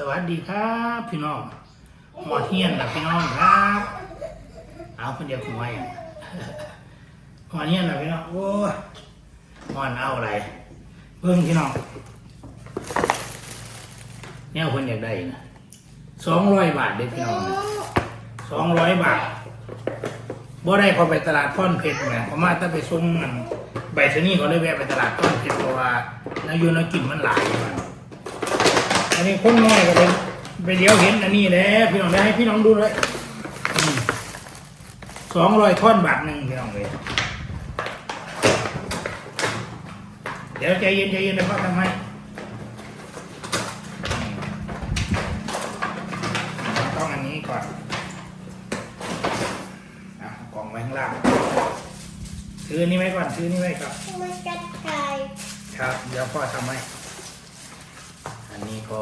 สวัสดีครับพี่น้องหมอเทียนนะพี่น้องครับเอาคนเดียวคุยอะหมอเทียนนะพี่น้องโอ้ยหมอนเอาอะไรเพิ่งพี่น้องเนี่ยคนอยากได้นะสองร้อยบาทเด้อพี่น้องสองร้อยบาทบ่ได้พอไปตลาดพ่อนเพชรเนี่ยเขามาถ้าไปส่งมันใบชนีเขาเลยแวะไปตลาดพ่อนเพชรเพราะว่านายูนกินมันหลายมัน อันนี้คนน้อยก็เป็นไปเดี๋ยวเห็นอันนี้แหล้วพี่น้องได้ให้พี่น้องดูเลยสองร้อยท่อนบาทหนึ่งพี่น้องเลยเดี๋ยวใจเย็นใจเย็นนะพ่อทำให้ต้องอันนี้ก่อนอะกล่องไว้ข้างล่างซื้ออนนี้ไว้ก่อนซื้ออนนี้ไว้ครับมันกัดไก่ครับ เดี๋ยวพ่อทำให้ อันนี้ก็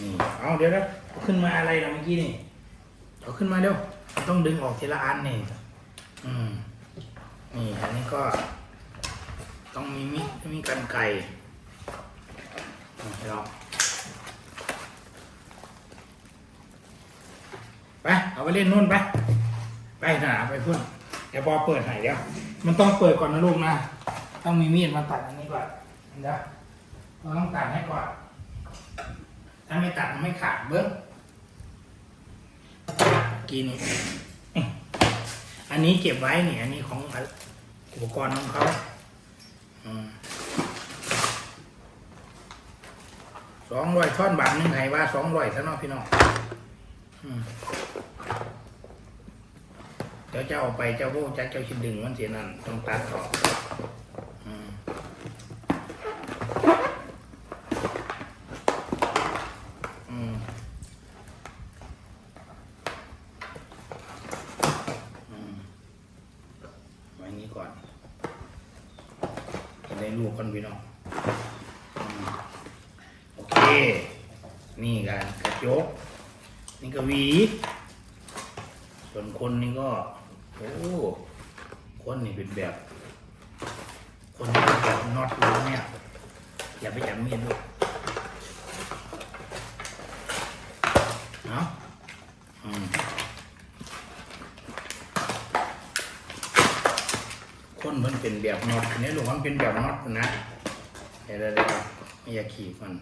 นี่เอาเดี๋ยวนะขึ้นมาอะไรนะเมื่อกี้นี่เอาขึ้นมาเดี๋ยวต้องดึงออกทีละอันนี่อืมนี่อันนี้ก็ ต้องมีมิดมีกันไก่นี่เราไปเอาไปเล่นนู่นไป ไปหนาไปพุ่นเดี๋ยวพอเปิดให้เดี๋ยวมันต้องเปิดก่อนนะลูกนะ ต้องมีมีดมาตัดอันนี้ก่อนเดี๋ยวเราต้องตัดให้ก่อน ถ้าไม่ตัดมันไม่ขาดเบิ้งกินนี่อื้ออันนี้เก็บไว้เนี่ยอันนี้ของอุปกรณ์ของเขาสองร้อยท่อนบาทนึงให้ว่าสองร้อยเท่านพี่น้องเดี๋ยวเจ้าเอาไปเจ้าโบ้จักเจ้าชิดดึงมันเสียนั่นต้องตัดออกอืมอืมอืมไว้นี้ ก่อนจะได้ลูกกันพี่น้องโอเค นี่กันกระจก นี่ก็วีส่วนคนนี่ก็ โอ้ คนนี่เป็นแบบ คนที่แบบน็อตรู้เนี่ย อย่าไปจับมีดด้วยเนาะอืมคนมัน เป็นแบบน็อตเนี่ยลูกมันเป็นแบบน็อตนะเดี๋ยวเดี๋ยวเดี๋ยวไม่อาขี่มัน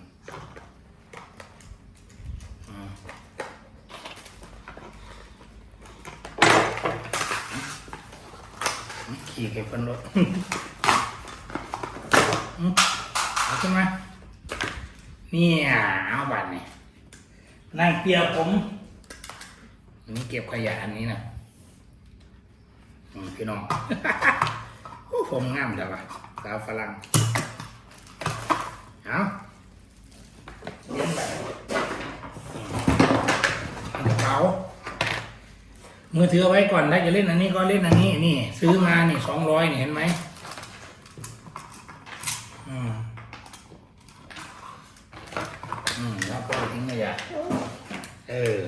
ขี่เก็บกันรถเอาขึ้นมาเนี่ยเอาบัตรนี่นั่งเปียผมนนี้เก็บขยะอันนี้นะพี่น้อง โอ้ผมงามแต่ว่าสาวฝรั่งเอาเลี้ยงแบบอืมเอากระเป๋ามือถือเอาไว้ก่อนถ้าจะเล่นอันนี้ก็เล่นอันนี้นี่ ซื้อมานี่สองร้อยนี่เห็นไหมอืมอืมแล้วก็ทิ้งขยะเออ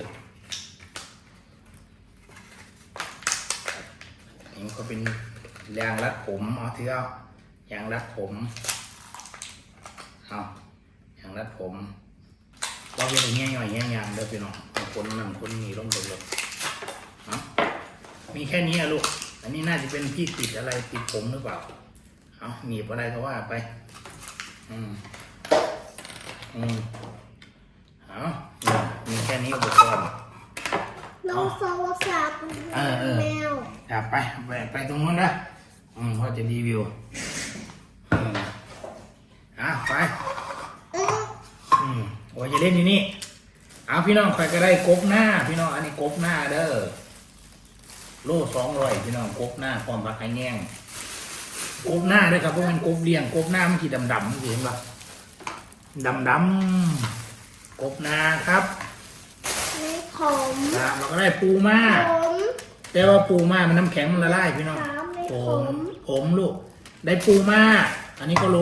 นี่ก็เป็น ยางรัดผมเอาถือเอายางรัดผมเอายางรัดผมก็เป็นอย่างเงี้ยย่อยเงี้ยยางเด้อพี่น้องเอาคนนั่นคนนี้ลงไปเลยเอามีแค่นี้อะลูก อันนี้น่าจะเป็นที่ติดอะไรติดผมหรือเปล่า เอาหนีบอะไรก็ว่าไป อืม อืมเอานี่มีแค่นี้อุปกรณ์น้องโซซาเป็นเออเออแมวอย่าไป ไป ไปตรงนู้นนะ อืมพ่อจะรีวิวอืมอะไปเอออืมโอ้ยจะเล่นอยู่นี่เอาพี่น้องใครก็ได้กบหน้า พี่น้องอันนี้กบหน้าเด้อโลสองร้อยพี่น้องกบหน้าพร้อมผักไข่แง่งกบหน้าด้วยครับเพราะมันกบเลี้ยงกบหน้ามันขีดำดำๆเห็นปะดำดำๆกบหน้าครับมีผมครับเราก็ได้ปูมาผมแต่ว่าปูมามันน้ำแข็งมันละลายพี่น้องถาม ผมผมลูก ได้ปูมาอันนี้ก็โล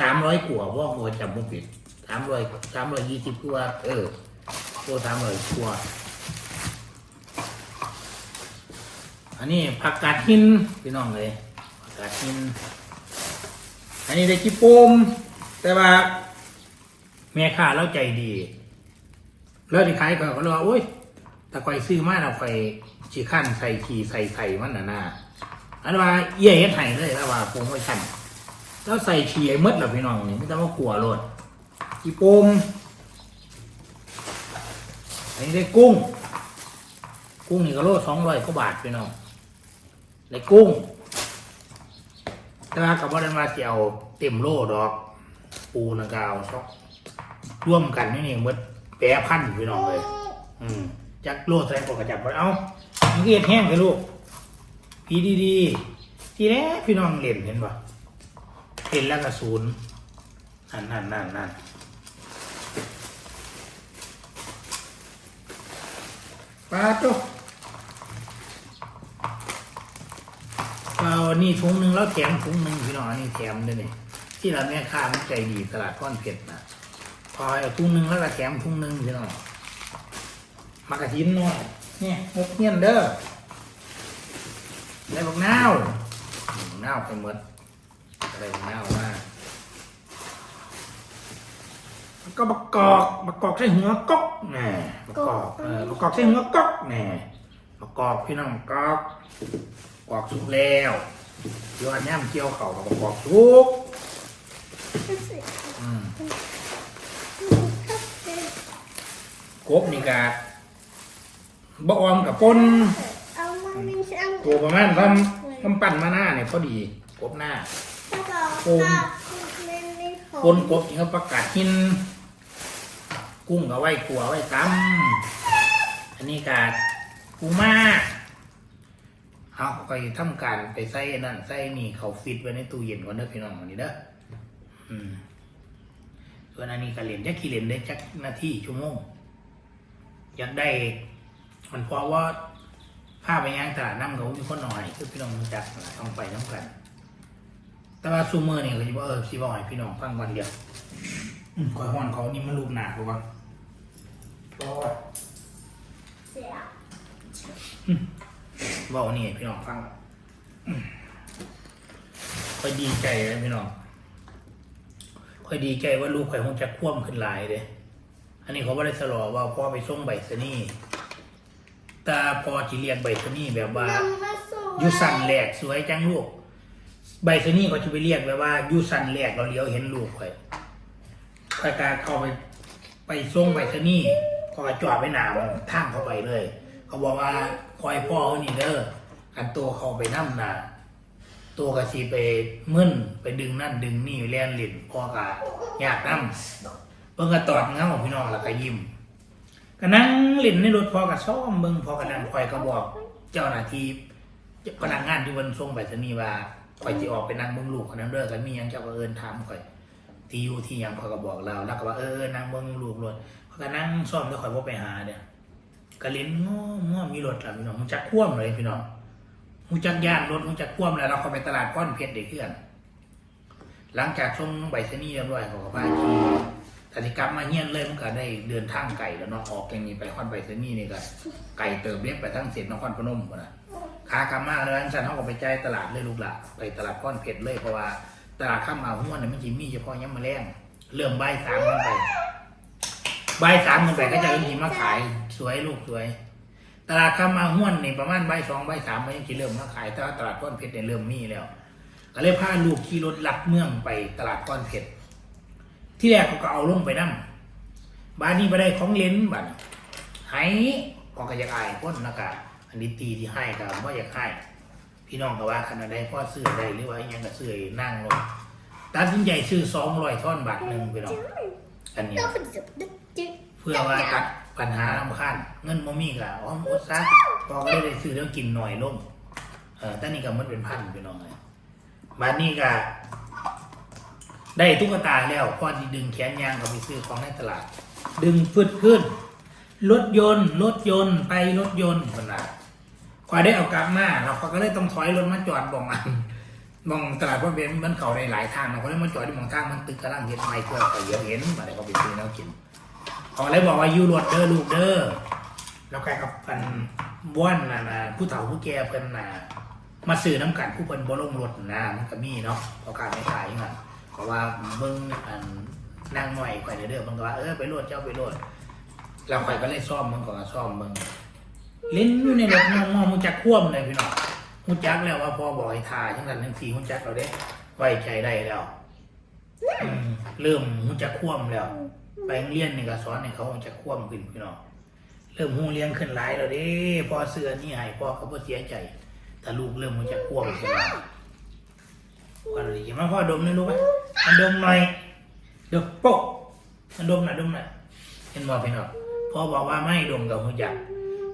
สามร้อยกว่าว่าหัวจำไม่ผิดสามร้อยสามร้อยยี่สิบกว่าเออโลสามร้อยกว่าอันนี้ผักกาดหินพี่น้องเลยผักกาดหิน อันนี้ได้จิโปมแต่ว่าแม่ค้าเราใจดีแล้วที่ขายก็ก็เลยว่าโอ๊ยแต่คอยซื้อมาเราคอยขี้ขั้นใส่ขี่ใส่ไข่มันน่ะนะ อันว่าเย่เฮ็ดไห้เลยแล้วว่าโปรโมชั่นแล้วใส่ขี่ไอ้มดเหรอพี่น้องนี่ไม่ต้องมากลัวโลดขี้โปมอันนี้ได้กุ้ง กุ้งนี่ก็โลสองร้อยกว่าบาทพี่น้องได้กุ้ง แต่ว่ากับว่าได้มาเจียวเต็มโลดอก ปูนะกาช็อกร่วมกันนี่นี่มดแปรพันพี่น้องเลย อืมจักโลดแสดงกว่ากระจับมาเอามันก็เอ็ดแห้งไปลูก พีดีดีๆ ทีแรกพี่น้องเล่นเห็นปะเห็นแล้วก็ศูนย์นั่นนั่นนั่นนั่นปลาตุเอานี่ถุงหนึ่งแล้วแถมถุงหนึ่งพี่น้องนนี้แถมด้วยนี่ที่เราแม่ค้ามันใจดีตลาดก้อนเผ็ดนะพอเอาถุงหนึ่งแล้วก็แถมถุงหนึ่งพี่น้องมากระทินหน่อยเนี่ยหกเงี้ยนเด้อ ได้บักนาวบักนาวไปหมดอะไรบักนาวมาแล้วก็บักกอกบักกอกใส่หัวก๊อกแหน่บักกอกเออบักกอกใส่หัวก๊อกแหน่บักกอกพี่น้องกอกกอกสุกแล้วยอดย่ำเกี่ยวเข่ากับบักกอกสุกอืมกบนี่กะบะออมกับปน ตัวประมาณทำทำปั่นมาหน้าเนี่ยพอดีกบหน้าแล้วก็โอมไม่ไม่ขปนกบนี่เขาประกาศหิน กุ้งก็ไว้ขัวไว้ตำอันนี้กาปูมาเอาไปทำการไปใส่นั่นใส่นี่เขาฟิตไว้ในตู้เย็นก่อนเด้อพี่น้องวันนี้เด้ออืมส่วนอันนี้ก็เรียนจักกี่เรียนได้จักนาทีชั่วโมงอยากได้มันเพราะว่า ผ้าไปย่างตลาดน้ำเขามีคนหน่อยคือพี่น้องรู้จักนั่นล่ะต้องไปน้ำกัน แต่ว่าซูเมอร์เนี่ยเขาจะบอกเออสิบอกให้พี่น้องฟังวันเดียวคอยห้อนเขานี่มันรูปหนาเขาว่าเสียบอกนี่พี่น้องฟังอืมคอยดีใจเลยพี่น้องค่อยดีใจว่าลูกข่อยคงจะคว่ำขึ้นหลายเลยอันนี้เขาไม่ได้สลอว่าพ่อไปส่งใบสนี่ แต่พอที่เรียนใบสนี่แบบว่านำมาสู่อยูสันแหลกสวยจังลูก ใบสนี่เขาจะไปเรียกแบบว่าอยูสันแหลกเราเลี้ยวเห็นลูกข่อยข่อยการเข้าไปไปส่งใบสนี่เขาก็จอดไว้หนามทางเข้าไปเลย เขาบอกว่าคอยพ่อเขานี่เด้ออันตัวเขาไปนั่หนาตัวกะสีไปมึนไปดึงนั่นดึงนี่แล่นหลินพ่อกะอยากนั่เพิ่งกระตอดเงาพี่น้องแล้วก็ยิ้ม ก็นั่งหลินในรถพอกะซ่อมเบิ่งพอกะนั่งคอยก็บอก เจ้าหน้าที่พนักงานที่วันส่งไปสนีว่าคอยจะออกไปนั่งเบิ่งลูกคนนั้นเด้อกันมีหยังเจ้าก็เอินถามคอย ที่อยู่ที่หยังเขาก็บอกเราแล้วก็ว่าเออนั่งเบิ่งลูกรถเขาก็นั่งซ่อมแล้วคอยบ่ไปหาเด้อก็เล่นง้อง้อมีรถล่ะพี่น้องมันจักคว่ำเลยพี่น้องมันจักย่านรถมันจักคว่ำแล้วเราเข้าไปตลาดก้อนเพชรได้เพื่อนหลังจากส่งใบสนีเรียบร้อยเขาก็พาขี่ ถ้าสิกลับมาเฮียนเลยมันก็ได้เดินทางไกลแล้วเนาะออกอย่างนี้ไปคอนใบสนีย์นี่ก็ไกลเติมเรียบไปทั้งเสร็จนครพนมพุ่นน่ะขากลับมาแล้วฉันเขาก็ไปจ่ายตลาดเลยลูกหละไปตลาดก้อนเผ็ดเลยเพราะว่าตลาดข้ามมาห้วนเนี่ยมันจะมีเฉพาะยามมาแรงเริ่มใบายสามกันไปใบายสามกันไปก็จะเริ่มมีมาขายสวยลูกสวย ตลาดข้ามมาห้วนนี่ประมาณใบายสองใบายสามมันยังจะเริ่มมาขายแต่ว่าตลาดก้อนเผ็ดเนี่ยเริ่มมีแล้ว ก็เลยพาลูกขี่รถลัดเมืองไปตลาดก้อนเผ็ด ที่แรกเขาก็เอาลงไปนั่งบ้านนี้ไปได้ของเล่นบัดไหก็กระยากอายพ้นนะครับอันนี้ตีที่ให้กับว่าอยากให้พี่น้องก็ว่าขนาดใดพ่อซื้อได้หรือว่ายังก็ซื้อนั่งลงตัดสินใจซื้อสองร้อยท่อนบาทหนึ่งพี่น้องอันนี้เพื่อว่าตัดปัญหาลำคัญเงินบ่มีก็อ้อมอดซะพอก็เลยได้ซื้อแล้วกินหน่อยลงเออแต่นี่ก็มันเป็นพันพี่น้องเลยบาทนี้ก็ ได้ตุ๊กตาแล้วพอที่ดึงแขนยางเขาไปซื้อของในตลาด ดึงฟึดขึ้น รถยนต์ รถยนต์ไปรถยนต์คนละควายได้เอากลับมาเราก็เลยต้องถอยรถมาจอดบองอันบองตลาดว่าเป็นมันเขาในหลายทางเราก็เลยมาจอดที่บองทางมันตึกกำลังเห็นไม่เพื่อไปเยอะเห็นมาเลยเขาไปซื้อแล้วกินเขาเลยบอกว่ายูรถเด้อลูกเด้อแล้วใครกับพันบ้วนนะนะผู้เฒ่าผู้แก่เพิ่นนะมาซื้อน้ำกันผู้เพิ่นบ่ลงรถนะมันก็มีเนาะเพราะการไม่ขายอย่างนั้น เพราะว่าเบิ่งอันนางหน่อยข่อยเด้อเพิ่นก็ว่าเออไปโลดเจ้าไปโลดเราข่อยก็เลยซ่อมมันก่อนก็ซ่อมมึงลิ้นอยู่ในรถมองมองมุจักคว่ำเลยพี่น้องมุจักแล้วว่าพอบอกให้ทาทั้งนั้นทั้งทีมุจักเราได้ไว้ใจได้แล้วเริ่มมุจักคว่ำแล้วไปเรียนนี่ก็สอนให้เขาจักคว่ำขึ้นพี่น้องเริ่มหูเลี้ยงขึ้นหลายแล้วเด้พอเสื้อนี่ให้พ่อเขาบ่เสียใจแต่ลูกเริ่มมุจักคว่ำขึ้น แล้ววันนี้มาพ่อดมนี่อยรู้ไหมมันดมหน่อยเดี๋ยวโป๊ะมันดมหน่อยดมหน่อยเห็นบอกพี่น้องพอบอกว่าไม่ดมกับหูจัก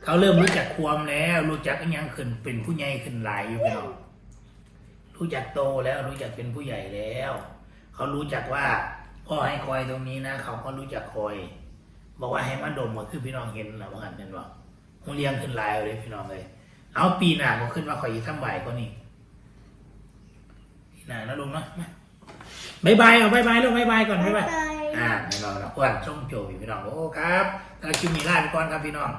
เขาเริ่มรู้จักความแล้ว รู้จักอิหยังขึ้นเป็นผู้ใหญ่ขึ้นหลายอยู่พี่น้องรู้จักโตแล้วรู้จักเป็นผู้ใหญ่แล้ว เขารู้จักว่าพ่อให้คอยตรงนี้นะ เขาก็รู้จักคอย บอกว่าให้มาดมก็คือพี่น้องเห็นนะว่าหันเห็นบอกหูเลี้ยงขึ้นหลายเลยพี่น้องเลย เอาปีหน้าก็ขึ้นมาคอยอีกทำบ่ายก็นี่ปีห นะนะลุงเนาะมาบายบายเอาบายบายลูกบายบายก่อนบายบายอ่าพี่น้องเะอ้วนช่องโจพี่พี่น้องโอ้ครับแล้วคิวมีลาไปก่อนครับพี่น้อง